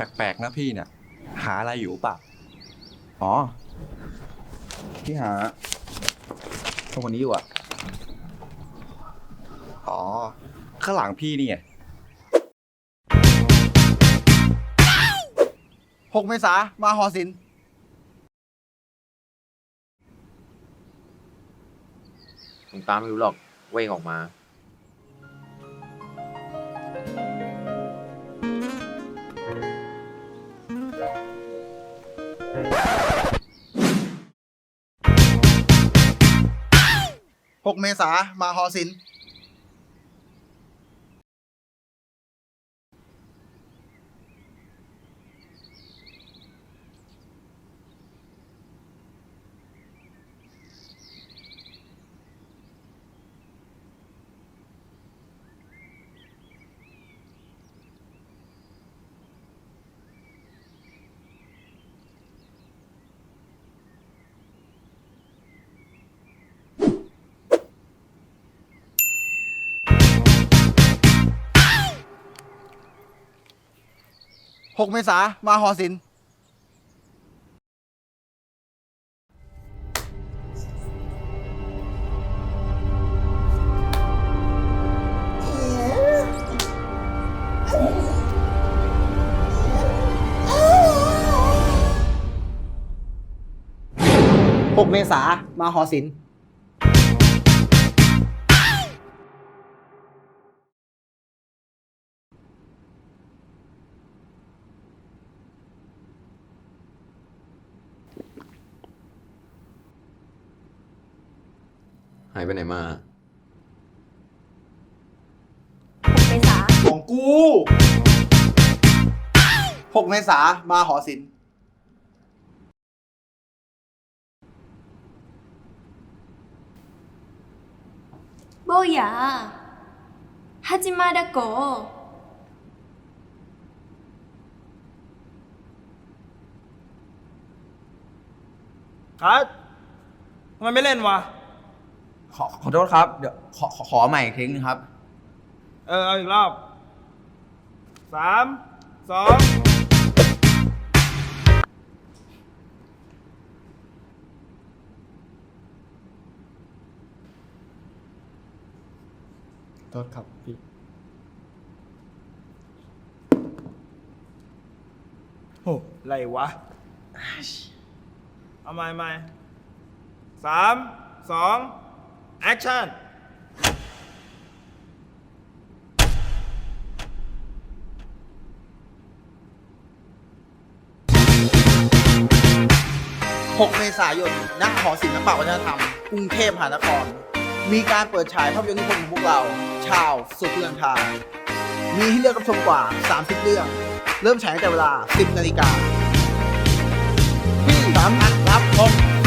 แปลกๆนะพี่เนี่ย หาอะไรอยู่ปล่าอ๋อ พี่หาคนคนนี้อยู่อะอ๋อ ข้างหลังพี่นี่ไงหกเมษามาหอศิลป์หลวงตามไม่รู้หรอกเว่งออกมา 6 เมษามาฮอสิน 6 เมษามาหอศิลป์6เมษามาหอศิลป์ หายไปไหนมาเมษาของกูหกในสามาหอศิลป์โบยาฮาจิมาดะโกคัดทำไมไม่เล่นวะ ขอขอโทษครับ เดี๋ยวขอขอขอใหม่อีกทีนึงครับ เออ เอาอีกรอบสามสองโทษครับพี่โอ้ไรวะ เอาใหม่ใหม่สามสอง แอคชั่น6 เมษายนณหอศิลปวัฒนธรรม กรุงเทพมหานคร มีการเปิดฉายภาพยนตร์นิพนธ์ของพวกเรา ชาวสุดเรือนทางมีให้เลือกรับชมกว่า 30 เรื่อง เริ่มฉายตั้งแต่เวลา 10 นาฬิกาที่สามพัน